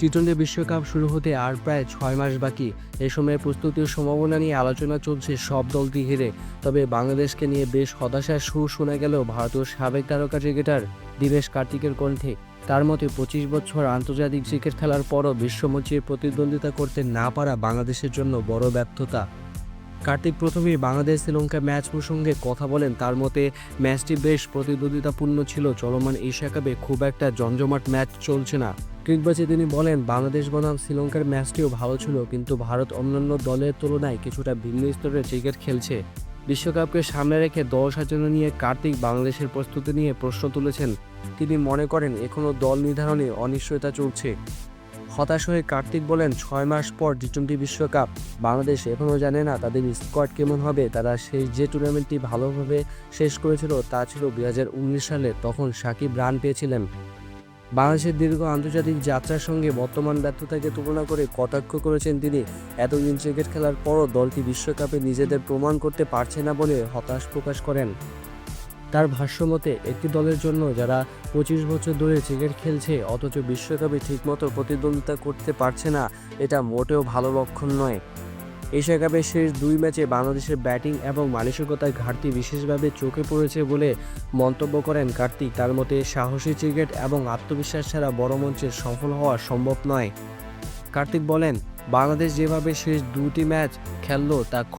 T twenty বিশ্বকাপ শুরু হতে আর প্রায় ছয় মাস বাকি। এ সময়ে প্রস্তুতির সম্ভাবনা নিয়ে আলোচনা চলছে সব দলটি ঘিরে। তবে বাংলাদেশকে নিয়ে বেশ হতাশার সুর শোনা গেল ভারতীয় সাবেক তারকা ক্রিকেটার দিনেশ কার্তিকের কণ্ঠে। তার মতে পঁচিশ বছর আন্তর্জাতিক ক্রিকেট খেলার পরও বিশ্বমঞ্চে প্রতিদ্বন্দ্বিতা করতে না পারা বাংলাদেশের জন্য বড় ব্যর্থতা। কার্তিক প্রথমেই বাংলাদেশ শ্রীলঙ্কা ম্যাচ প্রসঙ্গে কথা বলেন। তার মতে ম্যাচটি বেশ প্রতিদ্বন্দ্বিতাপূর্ণ ছিল। চলমান এশিয়া কাপে খুব একটা জমজমাট ম্যাচ চলছে না। ক্রিকবাচে তিনি বলেন, বাংলাদেশ বনাম শ্রীলঙ্কার ম্যাচটিও ভালো ছিল, কিন্তু ভারত অন্যান্য দলের তুলনায় কিছুটা ভিন্ন স্তরের ক্রিকেট খেলছে। বিশ্বকাপকে সামনে রেখে দল সাজানো নিয়ে কার্তিক বাংলাদেশের প্রস্তুতি নিয়ে প্রশ্ন তুলেছেন। তিনি মনে করেন এখনও দল নির্ধারণে অনিশ্চয়তা চলছে। হতাশ হয়ে কার্তিক বলেন, ছয় মাস পর টি টোয়েন্টি বিশ্বকাপ, বাংলাদেশ এখনও জানে না তাদের স্কোয়াড কেমন হবে, তারা শেষ যে টুর্নামেন্টটি ভালোভাবে শেষ করেছিল তা ছিল দুই হাজার উনিশ সালে, তখন সাকিব রান পেয়েছিলেন। বাংলাদেশের দীর্ঘ আন্তর্জাতিক যাত্রার সঙ্গে বর্তমান ব্যর্থতাকে তুলনা করে কটাক্ষ করেছেন তিনি। এতদিন ক্রিকেট খেলার পরও দলটি বিশ্বকাপে নিজেদের প্রমাণ করতে পারছে না বলে হতাশ প্রকাশ করেন। তার ভাষ্যমতে, একটি দলের জন্য যারা পঁচিশ বছর ধরে ক্রিকেট খেলছে, অথচ বিশ্বকাপে ঠিকমতো প্রতিদ্বন্দ্বিতা করতে পারছে না, এটা মোটেও ভালো লক্ষণ নয়। এশিয়া কাপের শেষ দুই ম্যাচে বাংলাদেশের ব্যাটিং এবং মানসিকতার ঘাটতি বিশেষভাবে চোখে পড়েছে বলে মন্তব্য করেন কার্তিক। তার মতে, সাহসী ক্রিকেট এবং আত্মবিশ্বাস ছাড়া বড় মঞ্চে সফল হওয়া সম্ভব নয়। কার্তিক বলেন, বাংলাদেশ যেভাবে শেষ দুটি ম্যাচ খেললো, তা